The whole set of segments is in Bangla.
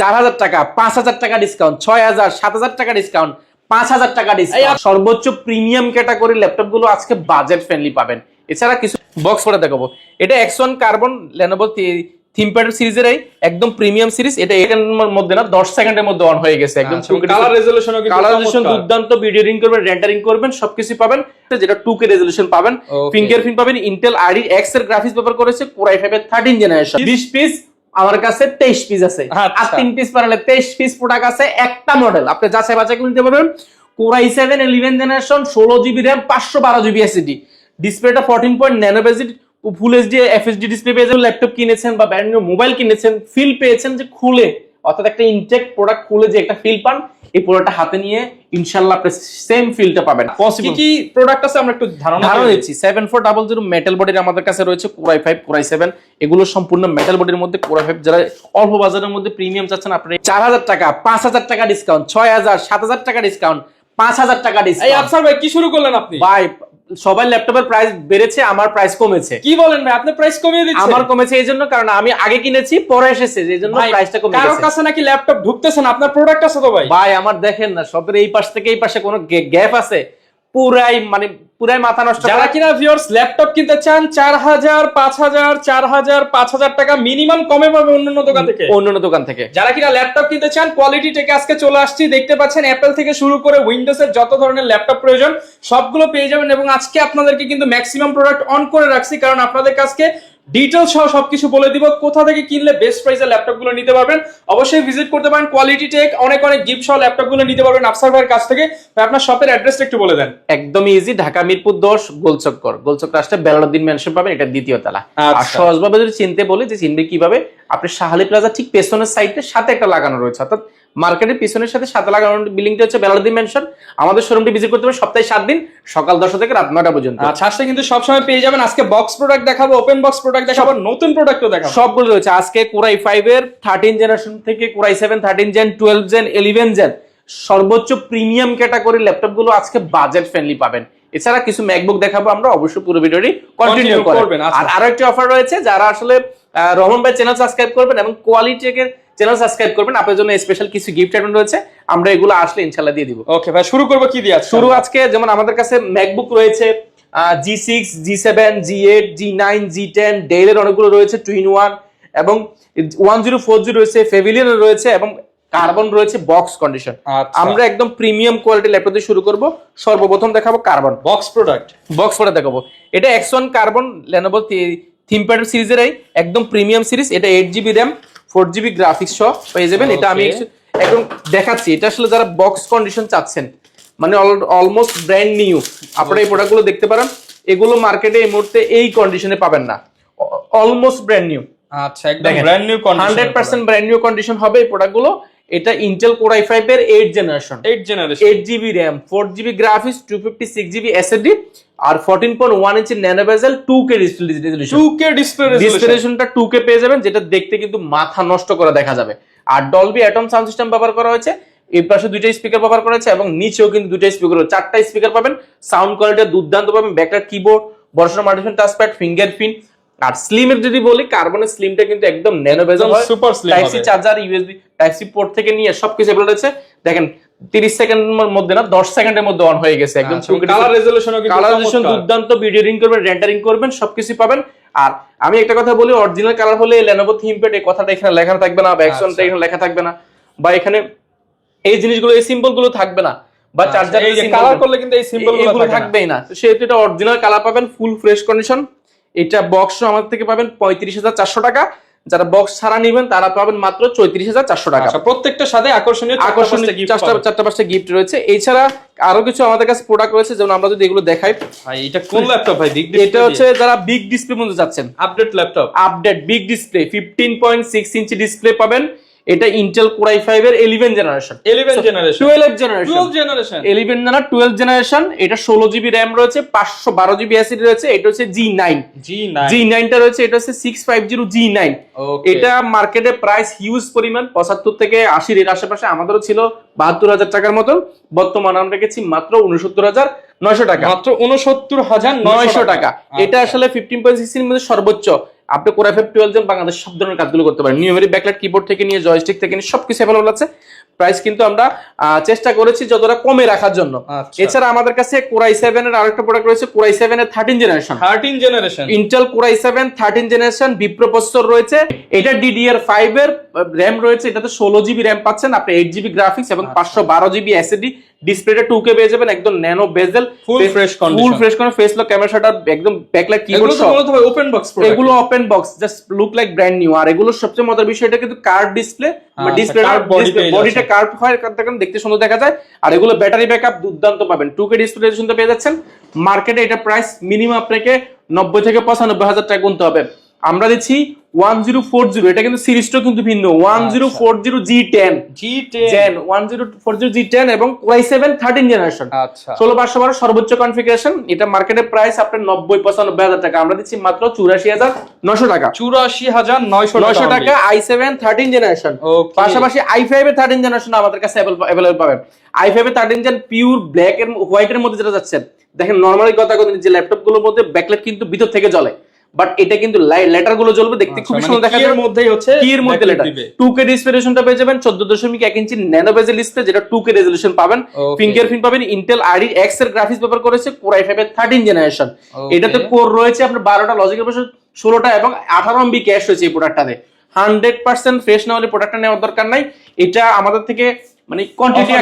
চার হাজার টাকা পাঁচ হাজার টাকা ডিসকাউন্ট ছয় হাজার সাত হাজার টাকা ডিসকাউন্ট পাঁচ হাজার টাকা ডিসকাউন্ট সর্বোচ্চ প্রিমিয়াম ক্যাটাগরি ল্যাপটপগুলো আজকে বাজেট ফ্রেন্ডলি পাবেন। এছাড়া কিছু বক্স করে দেখাবো। এটা X one carbon Lenovo ThinkPad সিরিজের এই একদম প্রিমিয়াম সিরিজ এটা এর মধ্যে না দশ সেকেন্ডের মধ্যে অন হয়ে গেছে। একদম কালার রেজলিউশনও কিন্তু কালার রেজলিউশন। দুর্দান্ত ভিডিওরিং করবেন রেন্ডারিং করবেন সবকিছু পাবেন। যেটা টু কে রেজলিউশন পাবেন. ফিঙ্গারপ্রিন্ট পাবেন ইন্টেল আইডি এক্সের গ্রাফিক্স ব্যবহার করেছে কোরাই ফাইভ এর থার্টিন জেনারেশন বিশ পিস আমার কাছে তেইশ পিস আছে। আচ্ছা। আর তিন পিস পারলে তেইশ পিস প্রোডাক্ট আছে একটা মডেল আপনি যাচাই বাছাই করে নিতে পারবেন। Core i seven eleven generation ষোলো জিবি র্যাম পাঁচশো বারো জিবি এসিডি ডিসপ্লেটা fourteen point nano bezel full HD FSD display পেয়েছেন ল্যাপটপ কিনেছেন বা ব্র্যান্ড নিউ মোবাইল কিনেছেন ফিল পেয়েছেন যে খুলে। অর্থাৎ একটা ইনটেক প্রোডাক্ট খুলে যে একটা ফিল পান। এই পুরোটা হাতে নিয়ে ইনশাল্লাহ আপনি সেম ফিলটা পাবেন। পসিবল কি প্রোডাক্ট আছে আমরা একটু ধারণা ধারণা দিচ্ছি। Seven four double zero metal বডির আমাদের কাছে রয়েছে কোরাই ফাইভ কোরাই সেভেন এগুলো সম্পূর্ণ মেটাল বডির মধ্যে কোরাই ফাইভ যারা অল্প বাজারের মধ্যে প্রিমিয়াম চাচ্ছেন আপনি চার হাজার টাকা পাঁচ হাজার টাকা ডিসকাউন্ট ছয় হাজার সাত হাজার টাকা ডিসকাউন্ট পাঁচ হাজার টাকা এই ডিসকাউন্ট ভাই কি শুরু করলেন আপনি? ভাই সবাই ল্যাপটপের প্রাইস বেড়েছে আমার প্রাইস কমেছে। কি বলেন ভাই? আপনি প্রাইস কমিয়ে দিচ্ছেন আমার কমেছে এই জন্য কারণ আমি আগে কিনেছি পরে এসেছে এই জন্য প্রাইসটা কমে কারোর গেছে। কাছে নাকি ল্যাপটপ ঢুকতেছেন আপনার প্রোডাক্ট আছে তো ভাই? ভাই আমার দেখেন না সবের এই পাশ থেকে এই পাশে কোনো গ্যাপ আছে? পুরাই মানে পুরাই মাথা নষ্ট যারা। কিনা ভিউয়ার্স ল্যাপটপ কিনতে চান চার হাজার পাঁচ হাজার চার হাজার পাঁচ হাজার টাকা মিনিমাম কমে পাবে অন্যান্য দোকান থেকে। অন্যান্য দোকান থেকে। যারা কিনা ল্যাপটপ কিনতে চান কোয়ালিটি থেকে আজকে চলে আসছি। দেখতে পাচ্ছেন অ্যাপেল থেকে শুরু করে উইন্ডোজ এর যত ধরনের ল্যাপটপ প্রয়োজন সবগুলো পেয়ে যাবেন। এবং আজকে আপনাদেরকে কিন্তু ম্যাক্সিমাম প্রোডাক্ট অন করে রাখছি কারণ আপনাদের কাছে ডিটেলস সহ সবকিছু বলে দিব। কোথা থেকে কিনলে বেস্ট প্রাইসে ল্যাপটপগুলো নিতে পারবেন? অবশ্যই ভিজিট করতে পারেন কোয়ালিটি টেক অনেক অনেক গিফট সহ ল্যাপটপগুলো নিতে পারবেন আফসার ভাইয়ের কাছ থেকে। ভাই, আপনার শপের অ্যাড্রেসটা একটু বলে দেন। একদম ইজি ঢাকা মিরপুর দশ গোলচক্কর। গোলচক্কর আসলে বেলালুদ্দিন ম্যানশন পাবেন এটা দ্বিতীয় তলা। আর আচ্ছা। সহজভাবে যদি চিনতে বলি যে চিনবে কীভাবে আপনি শাহালি প্লাজা ঠিক পেছনের সাইডে সাথে একটা লাগানো রয়েছে অর্থাৎ মার্কেটের পিছনের সাথে সাথে লাগানো বিল্ডিংটা হচ্ছে বেলালুদ্দিন ম্যানশন আমাদের শোরুমটি ভিজিট করতে হবে সপ্তাহে সাত দিন সকাল দশটা থেকে রাত নটা পর্যন্ত। আচ্ছা আজকে কিন্তু সবসময় পেয়ে যাবেন। আজকে বক্স প্রোডাক্ট দেখাবো ওপেন বক্স প্রোডাক্ট দেখাবো নতুন প্রোডাক্টও দেখাবো। সবগুলো রয়েছে। আজকে কোরাই ফাইভ এর থার্টিন জেনারেশন থেকে core i seven thirteen gen twelve gen eleven gen সর্বোচ্চ প্রিমিয়াম ক্যাটাগরি ল্যাপটপগুলো আজকে বাজেট ফ্রেন্ডলি পাবেন। এছাড়া কিছু ম্যাকবুক দেখাবো আমরা অবশ্যই পুরো ভিডিওটি কন্টিনিউ করবেন, আচ্ছা। আর আরও একটি অফার রয়েছে যারা আসলে রহমান ভাই চ্যানেল সাবস্ক্রাইব করবেন এবং কোয়ালিটি এর চ্যানেল সাবস্ক্রাইব করবেন। আপনার জন্য স্পেশাল কিছু গিফট আইটেম রয়েছে। আমরা এগুলো আসলে ইনশাল্লাহ দিয়ে দিব। ওকে ভাই শুরু করব কি দিয়ে আজকে? শুরু আজকে যেমন আমাদের কাছে ম্যাকবুক রয়েছে G six G seven G eight G nine G ten ডেলের অনেকগুলো রয়েছে টুইন ওয়ান এবং ওয়ান জিরো ফোর জি রয়েছে ফেভিলিয়ন রয়েছে এবং কার্বন রয়েছে বক্স কন্ডিশন আচ্ছা। আমরা একদম প্রিমিয়াম কোয়ালিটি ল্যাপটপ দিয়ে শুরু করব। সর্বপ্রথম দেখাবো কার্বন বক্স প্রোডাক্ট বক্স করে দেখাবো। এটা X one carbon Lenovo ThinkPad সিরিজের একদম প্রিমিয়াম সিরিজ এটা eight GB RAM four GB graphics সহ পেয়ে যাবেন। এটা আমি একদম দেখাচ্ছি। এটা আসলে যারা বক্স কন্ডিশন চাচ্ছেন মানে অলমোস্ট ব্র্যান্ড নিউ আপনারা এই প্রোডাক্টগুলো দেখতে পারেন। এগুলো মার্কেটে এই মুহূর্তে এই কন্ডিশনে পাবেন না। অলমোস্ট ব্র্যান্ড নিউ আচ্ছা একদম brand new condition hundred percent brand new condition হবে এই প্রোডাক্টগুলো এটা ইন্টেল কোর আই ফাইভ এর eight generation eight generation eight GB RAM four GB graphics two fifty six GB SSD আর fourteen point one inch nano bezel two K resolution 2K display resolution two K পেয়ে যাবেন যেটা দেখতে কিন্তু মাথা নষ্ট করে দেখা যাবে। আর ডলবি অ্যাটম সাউন্ড সিস্টেম ব্যবহার করা হয়েছে এই পাশে দুইটা স্পিকার ব্যবহার করা হয়েছে এবং নিচেও কিন্তু দুইটা স্পিকার চারটা স্পিকার পাবেন সাউন্ড কোয়ালিটি দুর্দান্ত পাবেন ব্যাকলার কিবোর্ড বড়সড় মাল্টিফোন টাচপ্যাড ফিঙ্গারপ্রিন্ট আর স্লিমের যদি বলি কার্বনের স্লিমটা কিন্তু একদম ন্যানো বেজেল একদম super slim type C charger USB type C port থেকে নিয়ে সবকিছু এগুলো রয়েছে দেখেন 30 সেকেন্ডের মধ্যে না 10 সেকেন্ডের মধ্যে অন হয়ে গেছে একদম কালার রেজোলিউশনও কিন্তু কালারাইজেশন চমৎকার। দুর্দান্ত ভিডিওরিং করবেন রেন্ডারিং করবেন সবকিছু পাবেন। আর আমি একটা কথা বলি অরিজিনাল কালার হলে লেনোভো থিমপ্যাড এই কথাটা এখানে লেখা থাকবে না বা অ্যাকশনটা আচ্ছা। এখানে লেখা থাকবে না বা এখানে এই জিনিসগুলো এই সিম্বলগুলো থাকবে না বা আচ্ছা, চার্জার এই কালার করলে কিন্তু এই সিম্বলগুলো। থাকবেই না। তো সেহেতু এটা অরিজিনাল কালার পাবেন ফুল ফ্রেশ কন্ডিশন এটা বক্স আমাদের থেকে পাবেন পঁয়ত্রিশ হাজার চারশো টাকা। যারা বক্স ছাড়া নেবেন তারা পাবেন মাত্র চৌত্রিশ হাজার চারশো টাকা। আচ্ছা প্রত্যেকটার সাথে আকর্ষণীয় আকর্ষণীয় চারটা পাঁচটা গিফট রয়েছে। এছাড়া আরও কিছু আমাদের কাছে প্রোডাক্ট রয়েছে যেমন আমরা যদি এগুলো দেখাই। ভাই এটা কোন ল্যাপটপ ভাই? বিগ এটা হচ্ছে যারা বিগ ডিসপ্লে মধ্যে যাচ্ছেন update laptop update big display fifteen point six inch display পাবেন। এটা ইন্টেল কোরাই ফাইভ এর eleven generation 11 generation twelve generation 12 generation eleven না টুয়েলভ জেনারেশন এটা ষোলো জিবি র্যাম রয়েছে পাঁচশো বারো জিবি অ্যাসিড রয়েছে এটা হচ্ছে জি নাইন জি জি নাইনটা রয়েছে এটা হচ্ছে six five zero G nine এটা মার্কেটে প্রাইস হিউজ পরিমাণ পঁচাত্তর থেকে আশির এর আশেপাশে আমাদেরও ছিল বাহাত্তর হাজার টাকার মতন। বর্তমানে আমরা রেখেছি মাত্র উনসত্তর হাজার নয়শো টাকা। মাত্র 69900 নয়শো টাকা। এটা আসলে ফিফটিন পয়েন্ট সিক্সটির মধ্যে সর্বোচ্চ। আপনি কোরআফ টুয়েলভ জন বাংলাদেশ সব ধরনের কাজগুলো করতে পারেন। নিউমেরি ব্যাকলাইট কিবোর্ড থেকে নিয়ে জয়স্টিক থেকে নিয়ে সবকিছু অ্যাভেলেবল আছে। প্রাইস কিন্তু আমরা চেষ্টা করেছি যতটা কমে রাখার জন্য। আচ্ছা। এছাড়া আমাদের কাছে কোরাই সেভেন এর আরেকটা প্রোডাক্ট রয়েছে কোরাই সেভেন এর thirteen generation thirteen generation Intel core i seven thirteen generation vPro processor রয়েছে। এটা ডিডিআর ফাইভ এর র্যাম রয়েছে এটাতে ষোলো জিবি র্যাম পাচ্ছেন আপনি এইট জিবি গ্রাফিক্স এবং পাঁচশো বারো জিবি এসএসডি ডিসপ্লেটা টু কে পেয়ে যাবেন একদম nano bezel Full fresh condition। Full fresh face lock camera shutter একদম ব্যাকলাইট কিবোর্ড এগুলো তো ওপেন বক্স এগুলো open box just look like brand new আর এগুলোর সবচেয়ে মজার বিষয় এটা কিন্তু কার্ড ডিসপ্লে আচ্ছা, ডিসপ্লে বডিটা। কার্ভ হয় দেখেন দেখতে সুন্দর দেখা যায়। আর এগুলো ব্যাটারি ব্যাকআপ দুর্দান্ত পাবেন। টু কে ডিসপ্লে সুন্দর পেয়ে যাচ্ছেন। মার্কেটে এটা প্রাইস মিনিমাম আপনাকে নব্বই থেকে পঁচানব্বই হাজার টাকা গুনতে হবে। আমরা দিচ্ছি ওয়ান জিরো ফোর জিরো এটা কিন্তু সিরিজটাও কিন্তু ভিন্ন। One zero four zero G ten G ten one zero four zero G ten এবং সেভেন থার্টিন জেনারেশন আচ্ছা। ষোলো পাঁচশো বারো সর্বোচ্চ কনফিগারেশন এটা মার্কেটের প্রাইস আপনার নব্বই পঁচানব্বই হাজার টাকা। আমরা দিচ্ছি মাত্র চুরাশি হাজার নশো টাকা। চুরাশি হাজার নয়শো নয়শো টাকা আই সেভেন থার্টিন জেনারেশন. পাশাপাশি আই ফাইভ এর থার্টিন জেনারেশন আমাদের কাছে অ্যাভেলেবল পাবেন। আই ফাইভ এর থার্টিন জেন পিওর ব্ল্যাক এর হোয়াইট এর মধ্যে যেটা যাচ্ছেন দেখেন নর্মালি কথা কথা যে ল্যাপটপগুলোর মধ্যে ব্যাকলাইট কিন্তু ভিতর থেকে জ্বলে। বাট এটা কিন্তু লেটারগুলো জ্বলবে দেখতে খুব সুন্দর দেখা এর মধ্যেই হচ্ছে কি এর মধ্যে লেটার দিবে। টু কে ডিসপ্লেশনটা পেয়ে যাবেন চোদ্দ দশমিক এক ইঞ্চি ন্যানো বেজেল ডিসপ্লে যেটা টু কে রেজলিউশন পাবেন. ফিঙ্গারপ্রিন্ট পাবেন ইন্টেল আইডি এক্সের গ্রাফিক্স ব্যবহার করেছে কোর আই ফাইভ এর থার্টিন জেনারেশন এটাতে কোর রয়েছে আপনার বারোটা লজিকের বছর ষোলোটা এবং আঠারো এমবি ক্যাশ রয়েছে এই প্রোডাক্টটাতে হান্ড্রেড পার্সেন্ট ফ্রেশ না হলে প্রোডাক্টটা নেওয়ার দরকার নাই। এটা আমাদের থেকে মানে কোয়ান্টিটি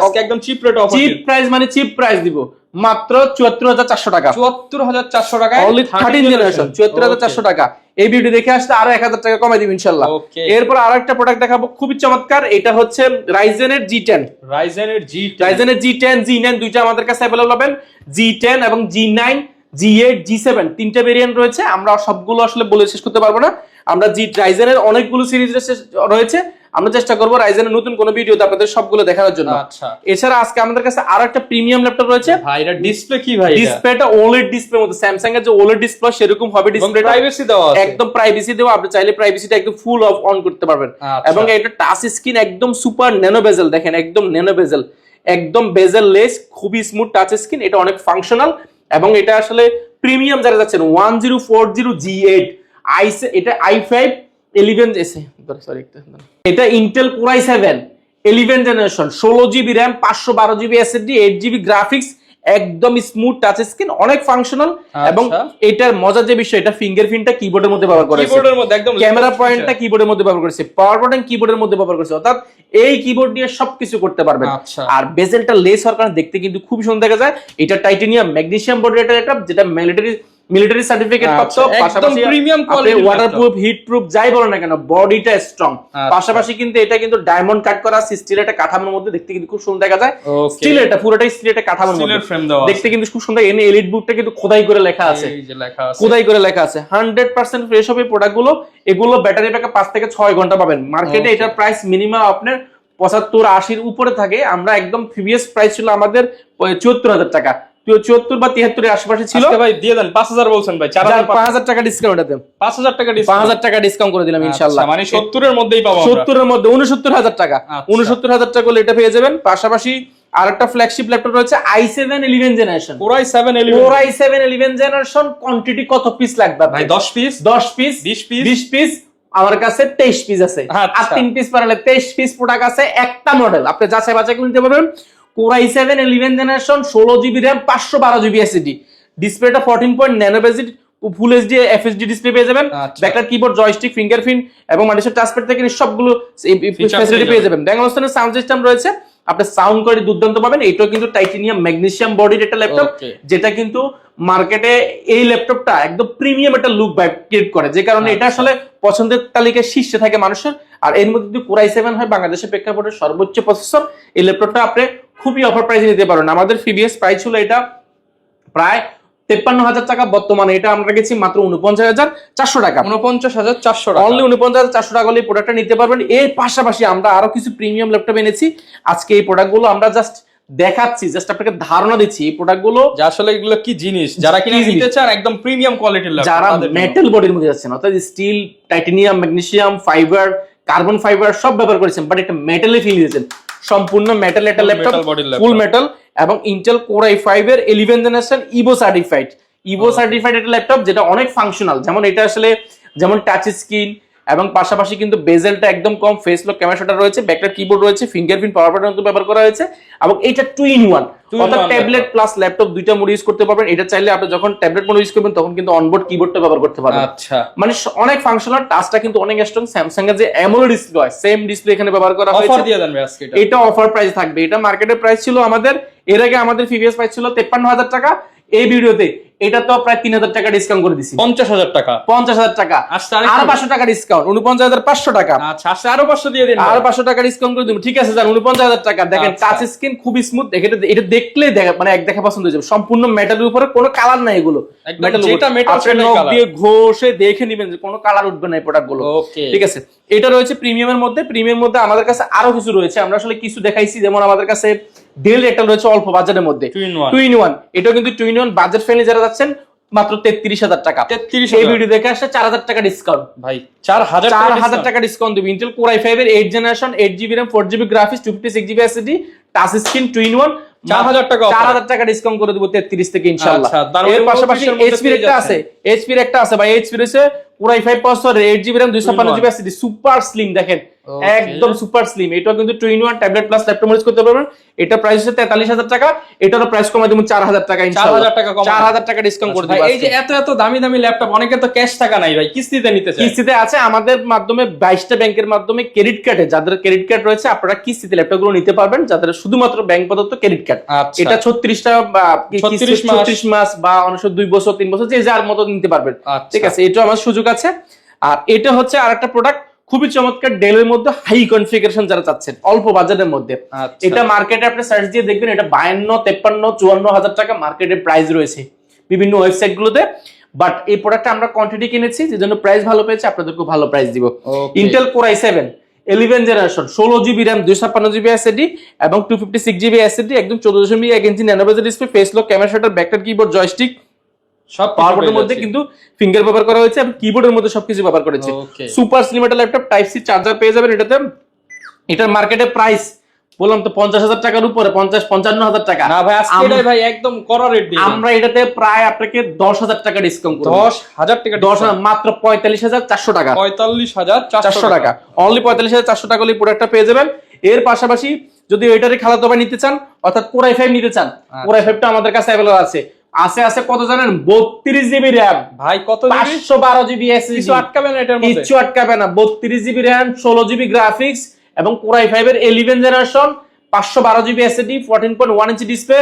আজকে একদম cheap rate offer cheap price মানে চিপ প্রাইস দিব। মাত্র চুয়াত্তর হাজার চারশো টাকা। চুয়াত্তর হাজার চারশো অনলি থার্টিন জেনারেশন চুয়াত্তর হাজার চারশো টাকা। এই ভিডিও দেখে আসলে আরও এক হাজার টাকা কমাই দিব ইনশাল্লাহ। এরপর আরও একটা প্রোডাক্ট দেখাবো খুবই চমৎকার। এটা হচ্ছে রাইজেনের জি টেন রাইজেন এর জি রাইজেনের জি টেন জি নাইন দুইটা আমাদের কাছে অ্যাভেলেবল পাবেন। জি টেন এবং G nine G eight G seven তিনটা ভেরিয়েন্ট রয়েছে। আমরা সবগুলো আসলে বলে শেষ করতে পারব না। আমরা জি রাইজেনের অনেকগুলো সিরিজ রয়েছে। আমরা চেষ্টা করব রাইজেনের নতুন কোনো ভিডিওতে আপনাদের সবগুলো দেখানোর জন্য। আচ্ছা। এছাড়া আজকে আমাদের কাছে আরও একটা প্রিমিয়াম ল্যাপটপ রয়েছে। ভাই এটা ডিসপ্লে কি ভাই ডিসপ্লেটা ওলেড ডিসপ্লে মতো। স্যামসাং এর যে ওলেড ডিসপ্লে সেরকম হবে ডিসপ্লেটা প্রাইভেসি দেওয়া আছে। একদম প্রাইভেসি দেওয়া। আপনি চাইলে প্রাইভেসিটা একদম ফুল অফ অন করতে পারবেন। আচ্ছা। এবং এটা টাচ স্ক্রিন একদম সুপার ন্যানো বেজেল দেখেন একদম ন্যানো বেজেল একদম বেজেল লেস খুবই স্মুথ টাচ স্ক্রিন এটা অনেক ফাংশনাল এবং এটা আসলে প্রিমিয়াম যারা যাচ্ছেন one zero four zero G eight i এটা আই ফাইভ ইলেভেন এসে সরি এটা Intel core i seven eleven generation ষোলো জিবি র্যাম পাঁচশো বারো GB SSD eight GB graphics একদম স্মুথ টাচ স্ক্রিন অনেক ফাংশনাল এবং আচ্ছা। এটার মজার যে বিষয় এটা ফিঙ্গারপ্রিন্টটা কিবোর্ডের মধ্যে ব্যবহার করেছে। কিবোর্ডের মধ্যে একদম ক্যামেরা পয়েন্টটা কিবোর্ডের মধ্যে ব্যবহার করেছে পাওয়ার বাটন কিবোর্ডের মধ্যে ব্যবহার করেছে অর্থাৎ এই কিবোর্ড দিয়ে সবকিছু করতে পারবেন। আচ্ছা। আর বেজেলটা লেস হওয়ার কারণে দেখতে কিন্তু খুব সুন্দর দেখা যায়। এটা টাইটেনিয়াম ম্যাগনেসিয়াম বডি এটা একটা যেটা মিলিটারি মিলিটারি সার্টিফিকেট প্রাপ্ত একদম premium আপনি ওয়াটারপ্রুফ হিটপ্রুফ যাই বলেন না কেন বডিটা স্ট্রং আচ্ছা। পাশাপাশি কিন্তু এটা কিন্তু ডায়মন্ড কাট করা স্টিল একটা কাঠামোর মধ্যে দেখতে কিন্তু খুব সুন্দর দেখা যায়। Okay. স্টিল এটা পুরোটাই স্টিল একটা কাঠামোর মধ্যে। frame দেওয়া। দেখতে কিন্তু খুব সুন্দর এনে এলিট বুকটা কিন্তু খোদাই করে লেখা আছে। এই যে লেখা আছে। খোদাই করে লেখা আছে। হান্ড্রেড পার্সেন্ট ফ্রেশ হবে প্রোডাক্টগুলো। এগুলো ব্যাটারি ব্যাকআপ পাঁচ থেকে ছয় ঘণ্টা পাবেন। মার্কেটে. এটার প্রাইস মিনিমাম আপনার পঁচাত্তর আশির উপরে থাকে। আমরা একদম প্রিভিয়াস প্রাইস ছিল আমাদের চুয়াত্তর হাজার টাকা। চুয়াত্তর বা তিয়াত্তরের আশেপাশে ছিল? ভাই দিয়ে দেন পাঁচ হাজার বলছেন ভাই চার হাজার পাঁচ হাজার টাকা ডিসকাউন্ট পাঁচ হাজার টাকা পাঁচ হাজার টাকা ডিসকাউন্ট করে দিলাম ইনশাল্লাহ। মানে সত্তরের মধ্যেই পাবো সত্তরের মধ্যে উনসত্তর হাজার টাকা। আচ্ছা। উনসত্তর হাজার টাকা হলে এটা পেয়ে যাবেন। পাশাপাশি আর একটা ফ্ল্যাগশিপ ল্যাপটপ রয়েছে i seven eleven generation core i seven four i seven eleven generation quantity কত পিস লাগবে ভাই দশ পিস দশ পিস 20 piece? বিশ পিস আমার কাছে তেইশ পিস আছে। আচ্ছা। আর তিন পিস পারলে তেইশ পিস প্রোডাক্ট আছে একটা মডেল আপনি যাচাই বাছাই করে নিতে পারবেন। Core i seven eleven generation ষোলো জিবি র্যাম পাঁচশো বারো জিবি এসিডি ডিসপ্লেটা fourteen point nano bezel full HD FSD display পেয়ে যাবেন। ব্যাকলার কিবোর্ড জয়স্টিক ফিঙ্গারপ্রিন্ট এবং মানুষের টাচপ্যাড থেকে সবগুলো ফ্যাসিলিটি পেয়ে যাবেন। ব্যাঙ্গালোর সাউন্ড সিস্টেম রয়েছে। আপনি সাউন্ড কোয়ালিটি দুর্দান্ত পাবেন। এটাও কিন্তু টাইটেনিয়াম ম্যাগনেসিয়াম বডির একটা ল্যাপটপ যেটা কিন্তু মার্কেটে এই ল্যাপটপটা একদম প্রিমিয়াম একটা লুক বাই ক্রিয়েট করে। যে কারণে এটা আচ্ছা। আসলে পছন্দের তালিকায় শীর্ষে থাকে মানুষের। আর এর মধ্যে যদি কোরাই সেভেন হয় বাংলাদেশের প্রেক্ষাপটের সর্বোচ্চ প্রসেসর এই ল্যাপটপটা আপনি খুবই অফার প্রাইসে নিতে পারেন আমাদের প্রিভিয়াস প্রাইস ছিল এটা প্রায় তেপ্পান্ন হাজার টাকা বর্তমানে। এটা আমরা গেছি মাত্র উনপঞ্চাশ হাজার চারশো টাকা। উনপঞ্চাশ হাজার চারশো টাকা। অনলি উনপঞ্চাশ হাজার চারশো টাকা হলে প্রোডাক্টটা নিতে পারবেন। এর পাশাপাশি আমরা আরও কিছু প্রিমিয়াম ল্যাপটপ এনেছি। আজকে এই প্রোডাক্টগুলো আমরা জাস্ট দেখাচ্ছি জাস্ট আপনাকে ধারণা দিচ্ছি। এই প্রোডাক্টগুলো যে আসলে এগুলো কি জিনিস? যারা কিনা? নিতে চান একদম প্রিমিয়াম কোয়ালিটির যারা মেটাল বডির মধ্যে যাচ্ছেন অর্থাৎ steel titanium magnesium fibre carbon fibre সব ব্যবহার করেছেন বাট একটা মেটালে ফিল দিয়েছেন। সম্পূর্ণ মেটাল এটা ল্যাপটপ ফুল মেটাল এবং ইন্টেল কোর আই ফাইভ এর eleven generation Evo certified Evo certified একটা ল্যাপটপ যেটা অনেক ফাংশনাল যেমন এটা আসলে যেমন টাচ স্ক্রিন এবং পাশাপাশি কিন্তু বেজেলটা একদম কম ফেস লক ক্যামেরাটা রয়েছে ব্যাকলাইট কিবোর্ড রয়েছে ফিঙ্গারপ্রিন্ট পাওয়ার বাটন কিন্তু ব্যবহার করা হয়েছে এবং এটা টু ইন ওয়ান অর্থাৎ ট্যাবলেট প্লাস ল্যাপটপ দুইটা মোড ইউজ করতে পারবেন এটা চাইলে আপনি যখন ট্যাবলেট মোড ইউজ করবেন তখন কিন্তু অনবোর্ড কিবোর্ডটা ব্যবহার করতে পারবেন। আচ্ছা। মানে অনেক ফাংশনাল টাচটা কিন্তু অনেক স্ট্রং স্যামসাং এর যে অ্যামোলেড ডিসপ্লে হয় সেম ডিসপ্লে এখানে ব্যবহার করা অফার হয়েছে। দিয়ে দেন আজকে এটা। এটা অফার প্রাইস থাকবে। এটা মার্কেটের প্রাইস ছিল আমাদের এর আগে আমাদের প্রিভিয়াস প্রাইস ছিল তেপ্পান্ন হাজার টাকা এই ভিডিওতে এটা তো প্রায় তিন হাজার টাকা ডিসকাউন্ট করে দিছি। পঞ্চাশ হাজার টাকা। পঞ্চাশ হাজার টাকা। আচ্ছা, আর পাঁচশো টাকা ডিসকাউন্ট উনপঞ্চাশ হাজার পাঁচশো টাকা। আচ্ছা আচ্ছা আরও পাঁচশো দিয়ে দিন। আর পাঁচশো টাকা ডিসকাউন্ট করে দেবো। ঠিক আছে স্যার উনপঞ্চাশ হাজার টাকা। দেখেন আচ্ছা। টাচ স্ক্রিন খুবই স্মুথ এটা এটা দেখলে দেখা মানে এক দেখা পছন্দ হয়ে যাবে। সম্পূর্ণ মেটালের উপরে কোনো কালার নাই এগুলো। দিয়ে ঘষে দেখে নেবেন যে কোনো কালার উঠবে না এই প্রোডাক্টগুলো ঠিক আছে? এটা রয়েছে প্রিমিয়ামের মধ্যে। প্রিমিয়াম মধ্যে আমাদের কাছে আরও কিছু রয়েছে। আমরা আসলে কিছু দেখাইছি। যেমন আমাদের কাছে ডেল একটা রয়েছে অল্প বাজারের মধ্যে। টু ইন ওয়ান এটাও কিন্তু two in one budget friendly যারা যাচ্ছেন মাত্র তেত্রিশ হাজার টাকা। তেত্রিশ এই ভিডিও দেখে আসছে চার হাজার টাকা ডিসকাউন্ট ভাই চার হাজার চার হাজার টাকা ডিসকাউন্ট দেবে। ইন্টেল কোর আই ফাইভ এর eight generation eight GB RAM four GB graphics two fifty six GB SSD touch screen two in one 4,000 টাকা চার হাজার টাকা ডিসকাউন্ট করে দেবো তেত্রিশ থেকে ইনশাল্লাহ আচ্ছা, এর পাশাপাশি এইচপির একটা আছে। এইচপির একটা আছে। ভাই এইচপির রয়েছে core i five processor eight GB RAM দুইশো পান্ন জিবি এসএসডি সুপার স্লিম দেখেন. একদম সুপার স্লিম এটাও কিন্তু two in one tablet plus laptop use করতে পারবেন। এটা প্রাইস হচ্ছে তেতাল্লিশ হাজার টাকা। এটারও প্রাইস কমাই দেবো চার হাজার টাকা ইনশাল্লাহ 4,000 টাকা চার হাজার টাকা ডিসকাউন্ট করে ভাই দেবো এই যে এত এত দামি দামি ল্যাপটপ অনেকে তো ক্যাশ টাকা নাই ভাই কিস্তিতে নিতে চায়। কিস্তিতে আছে আমাদের মাধ্যমে বাইশটা ব্যাংকের মাধ্যমে ক্রেডিট কার্ডে যাদের ক্রেডিট কার্ড রয়েছে আপনারা কিস্তিতে ল্যাপটপগুলো নিতে পারবেন যাদের শুধুমাত্র ব্যাংক প্রদত্ত ক্রেডিট কার্ড আচ্ছা। এটা ছত্রিশটা বা 36 মাস। ছত্রিশ মাস বা অনেক দুই বছর তিন বছর যে যার মতো নিতে পারবেন। আচ্ছা। ঠিক আছে এটাও আমার সুযোগ আছে। আর এটা হচ্ছে আর একটা প্রোডাক্ট খুবই চমৎকার ডেলের মধ্যে হাই কনফিগারেশন যারা চাচ্ছেন অল্প বাজারের মধ্যে। আচ্ছা। এটা মার্কেটে আপনি সার্চ দিয়ে দেখবেন এটা বায়ান্ন তেপ্পান্ন চুয়ান্ন হাজার টাকা মার্কেটে প্রাইস রয়েছে বিভিন্ন ওয়েবসাইট গুলোতে। বাট এই প্রোডাক্টটা আমরা কোয়ান্টিটি কিনেছি যে জন্য প্রাইস ভালো পেয়েছে আপনাদেরকে ভালো প্রাইস দিব। Intel core i seven eleven generation ষোলো জিবি র্যাম দুই ছাপ্পান্ন জিবি এসএডি এবং two fifty six GB SSD একদম চোদ্দ দশমিক এক inch ন্যানোবেজের display face lock camera shutter backlit keyboard joystick সব পাওয়ার মধ্যে কিন্তু ফিঙ্গার ব্যবহার করা হয়েছে এবং কিবোর্ডের মধ্যে সবকিছু ব্যবহার করেছে সুপার স্লিম একটা ল্যাপটপ টাইপ সি চার্জার পেয়ে যাবেন এটাতে। এটার মার্কেটে প্রাইস বললাম তো পঞ্চাশ হাজার টাকার উপরে পঞ্চাশ পঞ্চান্ন হাজার টাকা। না ভাই আজকে ভাই একদম করা রেট আমরা এটাতে প্রায় আপনাকে দশ হাজার টাকা ডিসকাউন্ট করব। দশ হাজার টাকা দশ মাত্র পঁয়তাল্লিশ হাজার চারশো টাকা। পঁয়তাল্লিশ হাজার চারশো টাকা। অনলি পঁয়তাল্লিশ হাজার চারশো টাকা প্রোডাক্টটা পেয়ে যাবেন। এর পাশাপাশি যদি এটারে ভাই নিতে চান অর্থাৎ কোরাই ফাইভ নিতে চান আচ্ছা। কোরাই ফাইভটা আমাদের কাছে অ্যাভেলেবল আছে। আছে আছে কত জানেন? বত্রিশ জিবি র্যাম ভাই কত পাঁচশো বারো জিবি কিছু আটকাবে না এটার কিছু আটকাবে না। বত্রিশ জিবি র্যাম ষোলো জিবি গ্রাফিক্স এবং কোরাই ফাইভ এর ইলেভেন জেনারেশন পাঁচশো বারো GB SSD fourteen point one inch display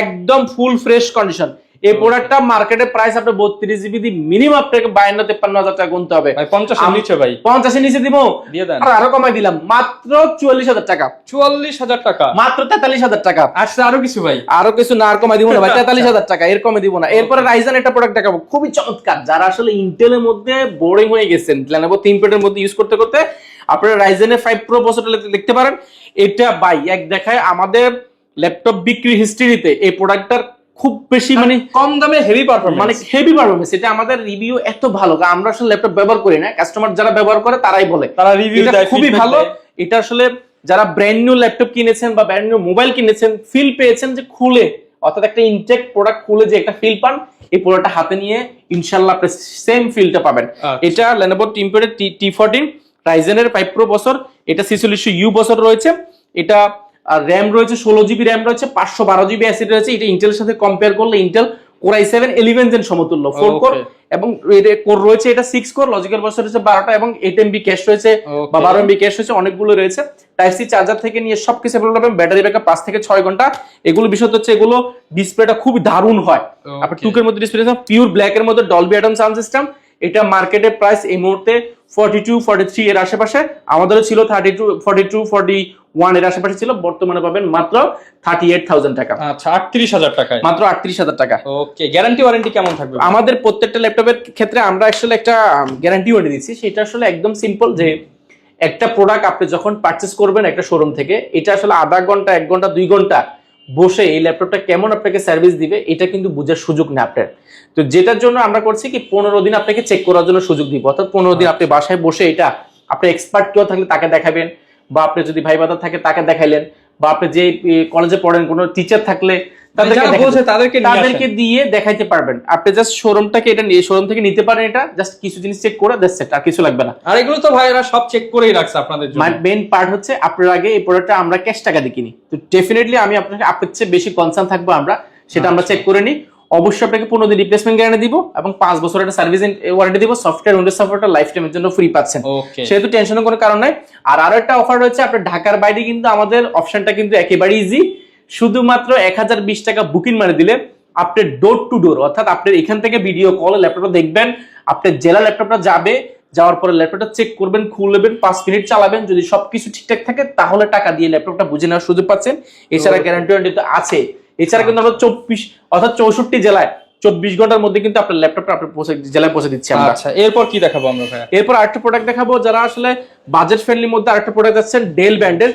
একদম ফুল ফ্রেশ কন্ডিশন এই প্রোডাক্টটা মার্কেটে প্রাইস আপনার বত্রিশ জিবি দিয়ে মিনিমাম আপনাকে বায়ান্ন তেপ্পান্ন হাজার টাকা গুনতে হবে। ভাই পঞ্চাশের নিচে ভাই। পঞ্চাশের নিচে দিব? দিয়ে দেন। আর আরও কমাই দিলাম। মাত্র চুয়াল্লিশ হাজার টাকা। চুয়াল্লিশ হাজার টাকা। মাত্র তেতাল্লিশ হাজার টাকা। আসছে আরও কিছু ভাই। আরও কিছু না আর কমাই দিব না ভাই। তেতাল্লিশ হাজার টাকা এর কমে দিব না। এরপরে রাইজান একটা প্রোডাক্ট দেখাবো। খুবই চমৎকার। যারা আসলে ইন্টেলের মধ্যে বোরিং হয়ে গেছেন লেনোভো তিন পেটের মধ্যে ইউজ করতে করতে আপনারা রাইজেনের ফাইভ প্রো প্রসেসরটা দেখতে পারেন। এটা বাই এক দেখায় আমাদের ল্যাপটপ বিক্রি হিস্ট্রিতে এই প্রোডাক্টটার খুব বেশি মানে কম দামে হেভি পারফরম্যান্স মানে হেভি পারফরমেন্স এটা আমাদের রিভিউ এত ভালো। কারণ আমরা আসলে ল্যাপটপ ব্যবহার করি না। কাস্টমার যারা ব্যবহার করে তারাই বলে। তারা রিভিউ দেয় খুবই ভালো। এটা আসলে যারা ব্র্যান্ড নিউ ল্যাপটপ কিনেছেন বা ব্র্যান্ড নিউ মোবাইল কিনেছেন ফিল পেয়েছেন যে খুলে। অর্থাৎ একটা ইনটেক প্রোডাক্ট খুলে যে একটা ফিল পান এই প্রোডাক্টটা হাতে নিয়ে ইনশাল্লাহ আপনি সেম ফিলটা পাবেন। আচ্ছা। এটা লেনোভো টিম্পের টি ফোরটিন রাইজেনের ফাইভ প্রো বছর। এটা ছিচল্লিশশো ইউ বছর রয়েছে। এটা র্যাম রয়েছে ষোলো জিবি র্যাম রয়েছে পাঁচশো বারো জিবি অ্যাসিড রয়েছে এটা ইন্টেলের সাথে কম্পেয়ার করলে Intel core i seven eleven gen সমতুল্য ফোর কোর. এবং কোর রয়েছে এটা সিক্স কোর লজিক্যাল বছর রয়েছে বারোটা এবং এইট এমবি ক্যাশ রয়েছে বা. বারো এমবি ক্যাশ রয়েছে অনেকগুলো রয়েছে টাইপ সি চার্জার থেকে নিয়ে সবকিছু অ্যাভেলেবল পাবেন ব্যাটারি ব্যাকআপ পাঁচ থেকে ছয় ঘণ্টা এগুলো বিষয় হচ্ছে এগুলো ডিসপ্লেটা খুব দারুণ হয়. আপনার টুকের মধ্যে ডিসপ্লে পিওর ব্ল্যাক এর মধ্যে ডলবি অ্যাটম সাউন্ড সিস্টেম এটা মার্কেটের প্রাইস এই মুহূর্তে ফর্টি টু ফর্টি থ্রি এর আশেপাশে। আমাদেরও ছিল thirty two forty two forty ওয়ানের আশেপাশে ছিল। বর্তমানে পাবেন মাত্র থার্টি এইট থাউজেন্ড টাকা। আচ্ছা আটত্রিশ হাজার টাকায়? মাত্র আটত্রিশ হাজার টাকা। ওকে গ্যারান্টি ওয়ারেন্টি কেমন থাকবে? আমাদের প্রত্যেকটা ল্যাপটপের ক্ষেত্রে আমরা আসলে একটা গ্যারান্টি ওয়ারেন্টি দিচ্ছি। সেটা আসলে একদম সিম্পল যে একটা প্রোডাক্ট আপনি যখন পারচেস করবেন একটা শোরুম থেকে এটা আসলে আধা ঘণ্টা এক ঘণ্টা দুই ঘণ্টা বসে এই ল্যাপটপটা কেমন আপনাকে সার্ভিস দিবে এটা কিন্তু বোঝার সুযোগ নেই আপনার। তো যেটার জন্য আমরা করছি কি পনেরো দিন আপনাকে চেক করার জন্য সুযোগ দিব। অর্থাৎ পনেরো দিন আপনি বাসায় বসে এটা আপনি এক্সপার্ট কেউ থাকলে তাকে দেখাবেন বা আপনি যদি ভাই বাদা থাকে তাকে দেখাইলেন বা আপনি যে কলেজে পড়েন কোনো টিচার থাকলে তাদেরকে যারা দেখাতে- বোঝে তাদেরকে নিয়ে তাদেরকে আসেন। দিয়ে দেখাইতে পারবেন। আপনি জাস্ট শোরুমটাকে এটা নিয়ে শোরুম থেকে নিতে পারেন এটা জাস্ট কিছু জিনিস চেক করে দ্যাটস ইট আর কিছু লাগবে না। আর এগুলো তো ভাইরা সব চেক করেই রাখছে আপনাদের জন্য। মেন পার্ট হচ্ছে আপনার আগে এই প্রোডাক্টটা আমরা ক্যাশ টাকা দিয়ে কিনি। তো ডেফিনেটলি আমি আপনাকে আপনার চেয়ে বেশি কনসার্ন থাকব আমরা সেটা আমরা চেক করে নিই। অবশ্যই আপনাকে পনেরো দিন রিপ্লেসমেন্ট গ্যারান্টি দিব এবং পাঁচ বছর একটা সার্ভিস ওয়ারেন্টি দিব সফটওয়্যার উইন্ডোজ সফটওয়্যারটা লাইফ টাইমের জন্য ফ্রি পাচ্ছেন। সেহেতু টেনশনের কোনো কারণ নাই। আর আরও একটা অফার রয়েছে আপনার ঢাকার বাইরে কিন্তু আমাদের অপশনটা কিন্তু একেবারে ইজি শুধুমাত্র এক হাজার বিশ টাকা বুকিং মানে দিলে আপনি ডোর টু ডোর অর্থাৎ আপনি এখান থেকে ভিডিও কল ল্যাপটপটা দেখবেন আপনার জেলা ল্যাপটপটা যাবে যাওয়ার পরে ল্যাপটপটা চেক করবেন খুলবেন পাঁচ মিনিট চালাবেন যদি সবকিছু ঠিকঠাক থাকে তাহলে টাকা দিয়ে ল্যাপটপটা বুঝে নেওয়ার সুযোগ পাচ্ছেন। এছাড়া গ্যারান্টি ওয়ারেন্টি তো আছে। এছাড়া কিন্তু আমরা চব্বিশ অর্থাৎ চৌষট্টি জেলায় চব্বিশ ঘণ্টার মধ্যে কিন্তু আপনার ল্যাপটপটা আপনার পৌঁছে জেলায় পৌঁছে দিচ্ছি আমরা। আচ্ছা এরপর কি দেখাবো আমরা এরপর আরেকটা প্রোডাক্ট দেখাবো যারা আসলে বাজেট ফ্রেন্ডলির মধ্যে আরেকটা প্রোডাক্ট আছেন ডেল ব্র্যান্ডের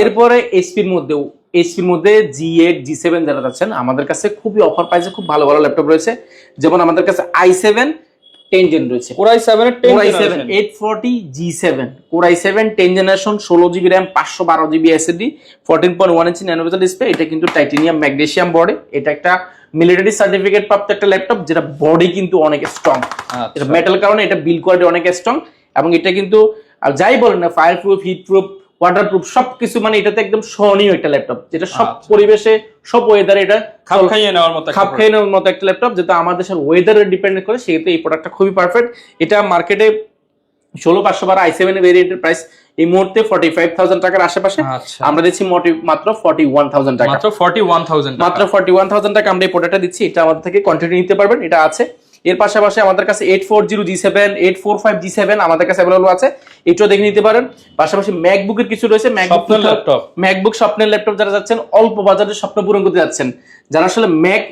এরপরে এইচপির মধ্যেও এইচপির মধ্যে জি এইট জি সেভেন যারা যাচ্ছেন আমাদের কাছে খুবই অফার প্রাইসে খুব ভালো ভালো ল্যাপটপ রয়েছে। যেমন আমাদের কাছে আই সেভেন টেন জেন রয়েছে। Core i seven core i seven eight forty G seven core i seven ten generation ষোলো জিবি র্যাম পাঁচশো বারো GB SSD fourteen point one inch nano bezel display এটা কিন্তু টাইটেনিয়াম ম্যাগনেসিয়াম বডি এটা একটা মিলিটারি সার্টিফিকেট প্রাপ্ত একটা ল্যাপটপ যেটা বডি কিন্তু অনেক স্ট্রং আচ্ছা। এটা মেটাল কারণে এটা বিল কোয়ালিটি অনেক স্ট্রং এবং এটা কিন্তু যাই বলেন না fire proof heat proof water proof সবকিছু মানে এটাতে একদম সহনীয় একটা ল্যাপটপ যেটা সব আচ্ছা। পরিবেশে সব ওয়েদারে এটা খাপ খাইয়ে নেওয়ার মতো খাপ খাইয়ে নেওয়ার মতো একটা ল্যাপটপ যেটা আমাদের দেশের ওয়েদারে ডিপেন্ড করে সেক্ষেত্রে এই প্রোডাক্টটা খুবই পারফেক্ট এটা মার্কেটে ষোলো পাঁচশো বারো আই সেভেন ভেরিয়েন্টের প্রাইস এই মুহূর্তে ফর্টি ফাইভ থাউজেন্ড টাকার আশেপাশে। আচ্ছা। আমরা দিচ্ছি মোটি- মাত্র ফর্টি ওয়ান থাউজেন্ড টাকা। মাত্র ফর্টি ওয়ান থাউজেন্ড মাত্র ফর্টি ওয়ান থাউজেন্ড টাকা আমরা এই প্রোডাক্টটা দিচ্ছি এটা আমাদের থেকে কন্টিনিউ নিতে পারবেন এটা আছে। এর পাশাপাশি আমাদের কাছে eight four zero G seven eight four five G seven আমাদের কাছে অ্যাভেলেবল আছে। এটাও দেখে নিতে পারেন। পাশাপাশি ম্যাকবুকের কিছু রয়েছে। ম্যাকবুক স্বপ্নের ল্যাপটপ ম্যাকবুক স্বপ্নের ল্যাপটপ যারা যাচ্ছেন অল্প বাজারে স্বপ্ন পূরণ করতে যাচ্ছেন। যারা আসলে ম্যাক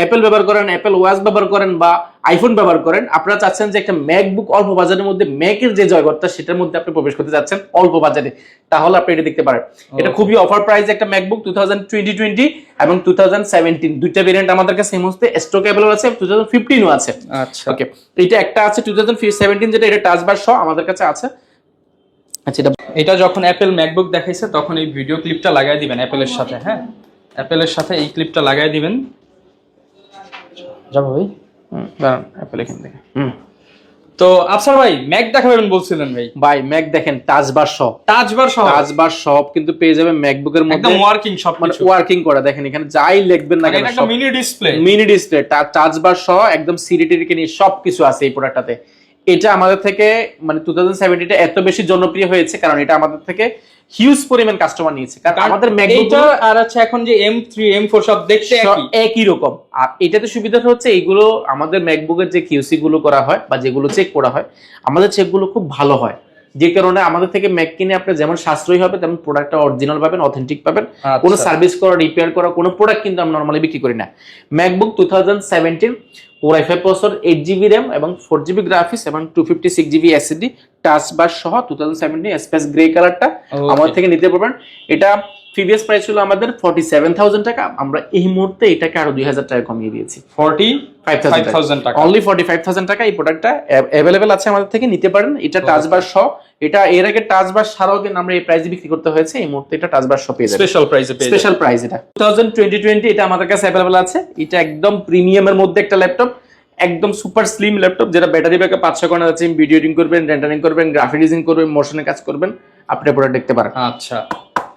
অ্যাপেল ব্যবহার করেন অ্যাপেল ওয়াচ ব্যবহার করেন বা আইফোন ব্যবহার করেন আপনারা চাচ্ছেন যে একটা ম্যাকবুক অল্প বাজারের মধ্যে ম্যাকের যে জয়গরটা সেটার মধ্যে আপনি প্রবেশ করতে যাচ্ছেন অল্প বাজারে। তাহলে আপনি এটা দেখতে পারেন। এটা খুবই অফার প্রাইস একটা MacBook two thousand twenty twenty এবং টু থাউজেন্ড সেভেন্টিন দুইটা ভেরিয়েন্ট আমাদের কাছে এই মুহূর্তে স্টক অ্যাভেলেবল আছে টু থাউজেন্ড ফিফটিনও আছে। আচ্ছা। ওকে এটা একটা আছে টু থাউজেন্ড সেভেন্টিন যেটা এটা টাচ বার সহ আমাদের কাছে আছে। আচ্ছা এটা এটা যখন অ্যাপেল ম্যাকবুক দেখাইছে তখন এই ভিডিও ক্লিপটা লাগাই দিবেন অ্যাপেলের সাথে হ্যাঁ? অ্যাপেলের সাথে এই ক্লিপটা লাগাই দিবেন। যাব ভাই। দাঁড়ান অ্যাপেল এখান থেকে হুম। তো আফসার ভাই ম্যাক দেখাবেন বলছিলেন ভাই। ভাই ম্যাক দেখেন টাচ বার সহ টাচ বার সহ সব কিন্তু পেয়ে যাবে ম্যাকবুকের মধ্যে। একদম ওয়ার্কিং সব মানে ওয়ার্কিং করা দেখেন এখানে যাই লিখবেন না মানে কেন এটা একটা mini display mini display touch bar সহ একদম সিরিটিকে নিয়ে সবকিছু আছে এই প্রোডাক্টটাতে এটা আমাদের থেকে মানে টু থাউজেন্ড সেভেন্টিটা এত বেশি জনপ্রিয় হয়েছে কারণ এটা আমাদের থেকে হিউজ পরিমাণ কাস্টমার নিয়েছে। কারণ আমাদের ম্যাকবুক আর হচ্ছে এখন যে এম থ্রি এম ফোর সব দেখতে একই। একই রকম। আর এটাতে সুবিধা হচ্ছে এইগুলো আমাদের ম্যাকবুকের যে কিউসি গুলো করা হয় বা যেগুলো চেক করা হয় আমাদের চেকগুলো খুব ভালো হয়। যে কারণে আমাদের থেকে ম্যাক কিনে আপনি যেমন সাশ্রয়ী হবে তেমন প্রোডাক্টটা অরিজিনাল পাবেন অথেন্টিক পাবেন। কোনো আচ্ছা। সার্ভিস করা রিপেয়ার করা কোনো প্রোডাক্ট কিন্তু আমরা নর্মালি বিক্রি করি না। MacBook two thousand seventeen four i five processor eight GB RAM এবং ফোর জিবি গ্রাফিক্স এবং two fifty six GB SSD touch bar সহ two thousand seventeen space grey কালারটা আমার থেকে নিতে পারবেন। এটা প্রিভিয়াস প্রাইস ছিল আমাদের ফর্টি সেভেন থাউজেন্ড টাকা। আমরা এই মুহূর্তে এটাকে আরও দুই হাজার টাকা কমিয়ে দিয়েছি। ফর্টি ফাইভ ফাইভ থাউজেন্ড টাকা। অনলি ফর্টি ফাইভ থাউজেন্ড টাকা এই প্রোডাক্টটা অ্যাভেলেবেল আছে আমাদের থেকে নিতে পারেন। এটা টাচ বার সহ এটা এর আগে টাচ বার ছাড়াও কিন্তু আমরা এই প্রাইসে বিক্রি করতে হয়েছে। এই মুহূর্তে এটা টাচ বার সহ পেয়ে যাবে স্পেশাল প্রাইসে পেয়ে স্পেশাল প্রাইস এটা। টু থাউজেন্ড টোয়েন্টি টোয়েন্টি এটা আমাদের কাছে অ্যাভেলেবেল আছে। এটা একদম প্রিমিয়ামের মধ্যে একটা ল্যাপটপ একদম সুপার স্লিম ল্যাপটপ যেটা ব্যাটারি ব্যাকআপ পাঁচ ছয় ঘণ্টা আছে। ভিডিও এডিটিং করবেন রেন্ডারিং করবেন গ্রাফিক ডিজাইন করবেন মোশনের কাজ করবেন। আপনি প্রোডাক্ট দেখতে পারেন। আচ্ছা।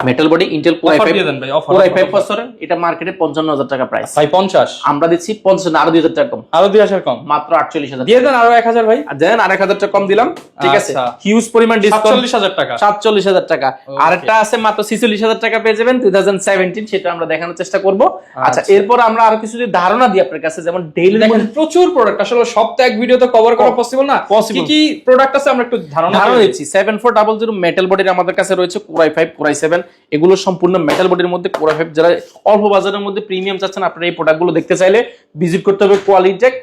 Metal body Intel core offer i5 দিয়ে দেন ভাই অফার কোর i5 প্রসেসর এটা মার্কেটে পঞ্চান্ন হাজার টাকা প্রাইস ভাই পঞ্চাশ। আমরা দিচ্ছি পঞ্চাশ না, আরও দুই হাজার টাকা কম। আরও দুই হাজার কম। মাত্র আটচল্লিশ হাজার দিয়ে দেন আরও এক হাজার ভাই। আর দেন আরেক হাজার টাকা কম দিলাম ঠিক আছে? আচ্ছা। হিউজ পরিমাণ ডিসকাউন্ট সাতচল্লিশ হাজার টাকা। সাতচল্লিশ হাজার টাকা। আরেকটা আছে মাত্র ছিচল্লিশ হাজার টাকা পেয়ে যাবেন টু থাউজেন্ড সেভেন্টিন সেটা আমরা দেখানোর চেষ্টা করব। আচ্ছা আচ্ছা। এরপর আমরা আরও কিছু যদি ধারণা দিই আপনার কাছে যেমন ডেইলি দেখেন প্রচুর প্রোডাক্ট আসলে সব তো এক ভিডিওতে কভার করা পসিবল না। Possible. কি কি প্রোডাক্ট আছে আমরা একটু ধারণা ধারণা দিচ্ছি। Seven four double zero metal বডির আমাদের কাছে রয়েছে কোরাই ফাইভ কোরাই সেভেন এগুলো সম্পূর্ণ মেটাল বডির মধ্যে কোরাই ফাইভ যারা অল্প বাজারের মধ্যে প্রিমিয়াম চাচ্ছেন আপনারা এই প্রোডাক্টগুলো দেখতে চাইলে ভিজিট করতে হবে কোয়ালিটেক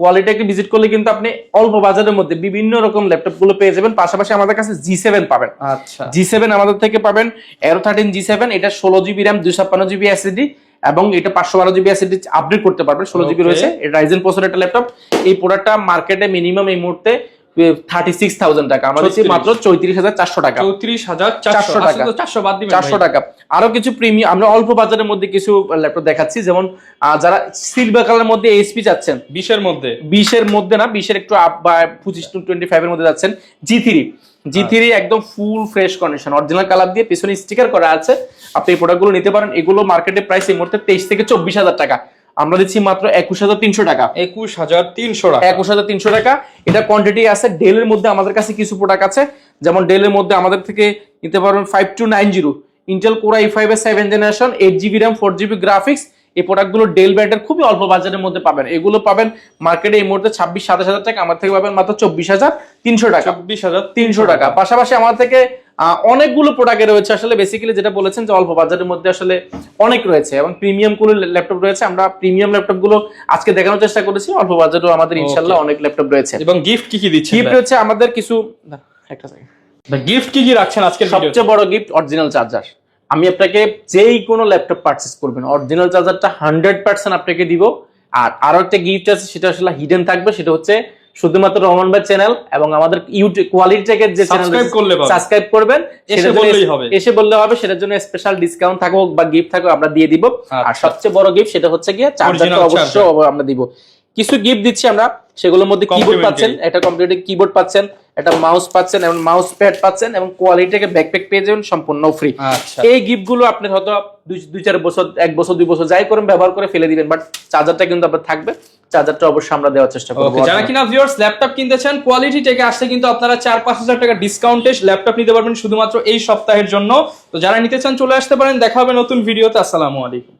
কোয়ালিটেকে ভিজিট করলে কিন্তু আপনি অল্প বাজারের মধ্যে বিভিন্ন রকম ল্যাপটপগুলো পেয়ে যাবেন। পাশাপাশি আমাদের কাছে জি সেভেন পাবেন। আচ্ছা। জি সেভেন আমাদের থেকে পাবেন এরো থার্টিন জি সেভেন এটা ষোলো জিবি র্যাম দুই ছাপ্পান্ন জিবি এসএসডি এবং এটা পাঁচশো বারো জিবি এসএসডি আপডেট করতে পারবেন। ষোলো জিবি রয়েছে। এটা রাইজেন প্রসেসর একটা ল্যাপটপ এই প্রোডাক্টটা মার্কেটে মিনিমাম এই মুহূর্তে থার্টি সিক্স থাউজেন্ড টাকা। আমরা দিচ্ছি 36 মাত্র চৌত্রিশ হাজার চারশো টাকা। চৌত্রিশ হাজার চারশো। টাকা। টাকা চারশো বাদ দিবেন চারশো টাকা। আরও কিছু প্রিমিয়াম আমরা অল্প বাজারের মধ্যে কিছু ল্যাপটপ দেখাচ্ছি। যেমন যারা সিলভার কালারের মধ্যে এইচপি চাচ্ছেন। বিশের মধ্যে। বিশের মধ্যে না বিশের একটু আপ বা পঁচিশ টু টোয়েন্টি ফাইভ এর মধ্যে যাচ্ছেন। জি থ্রি জি থ্রি একদম full fresh condition original colour দিয়ে পিছনে স্টিকার করা আছে। আপনি এই প্রোডাক্টগুলো নিতে পারেন। এগুলো মার্কেটে প্রাইস এই মুহূর্তে তেইশ থেকে চব্বিশ হাজার টাকা। আমরা দিচ্ছি মাত্র একুশ হাজার তিনশো টাকা। একুশ হাজার তিনশো টাকা। একুশ হাজার তিনশো টাকা। এটা কোয়ান্টিটি আছে। ডেলের মধ্যে আমাদের কাছে কিছু প্রোডাক্ট আছে। যেমন ডেলের মধ্যে আমাদের থেকে নিতে পারবেন five two nine zero Intel core i five এর seven generation eight GB RAM four GB graphics এই প্রোডাক্টগুলো ডেল ব্র্যান্ডের খুবই অল্প বাজারের মধ্যে পাবেন। এগুলো পাবেন মার্কেটে এই মুহূর্তে ছাব্বিশ সাতাশ হাজার টাকা। আমার থেকে পাবেন মাত্র চব্বিশ হাজার তিনশো টাকা। চব্বিশ হাজার তিনশো টাকা। পাশাপাশি আমার থেকে অনেকগুলো প্রোডাক্ট রয়েছে। আসলে বেসিক্যালি যেটা বলেছেন যে অল্প বাজারের মধ্যে আসলে অনেক রয়েছে এবং প্রিমিয়ামগুলো ল্যাপটপ রয়েছে। আমরা প্রিমিয়াম ল্যাপটপগুলো আজকে দেখানোর চেষ্টা করেছি। অল্প বাজারেও আমাদের ইনশাল্লাহ অনেক ল্যাপটপ রয়েছে। এবং গিফট কি কি দিচ্ছেন? গিফট হচ্ছে আমাদের কিছু একটা second। গিফট কি কি রাখছেন ভিডিওতে সবচেয়ে বড় গিফট অরিজিনাল চার্জার আমি আপনাকে যেই কোনো ল্যাপটপ পারচেস করবেন অরিজিনাল চার্জারটা হান্ড্রেড পার্সেন্ট আপনাকে দিব। আর আরও একটা গিফট আছে সেটা আসলে হিডেন থাকবে সেটা হচ্ছে শুধুমাত্র রহমান ভাই চ্যানেল এবং আমাদের ইউটিউব কোয়ালিটি টেকের যে চ্যানেল। সাবস্ক্রাইব করবেন এসে বললেই হবে। এসে বললে হবে সেটার জন্য স্পেশাল ডিসকাউন্ট থাকুক বা গিফট থাকুক আমরা দিয়ে দিব। আর আচ্ছা। সবচেয়ে বড় গিফট সেটা হচ্ছে গিয়ে চার্জারটা অবশ্যই আমরা দিব। কিছু গিফট দিচ্ছি আমরা সেগুলোর মধ্যে কিবোর্ড পাচ্ছেন একটা কম্পিউটার কিবোর্ড পাচ্ছেন একটা মাউস পাচ্ছেন এবং মাউস প্যাড পাচ্ছেন এবং কোয়ালিটিকে ব্যাকপ্যাক পেয়ে যাবেন সম্পূর্ণ ফ্রি আচ্ছা। এই গিফটগুলো আপনি হয়তো দুই দুই চার বছর এক বছর দুই বছর যাই করেন ব্যবহার করে ফেলে দিবেন বাট চার্জারটা কিন্তু আপনার থাকবে। চার্জারটা অবশ্যই আমরা দেওয়ার চেষ্টা করব। যারা কিনা ভিউয়ার্স ল্যাপটপ কিনতে চান কোয়ালিটি থেকে আসছে কিন্তু আপনারা চার পাঁচ হাজার টাকা ডিসকাউন্টে ল্যাপটপ নিতে পারবেন শুধুমাত্র এই সপ্তাহের জন্য। তো যারা নিতে চান, চলে আসতে পারেন। দেখা হবে নতুন ভিডিওতে আসসালামু আলাইকুম।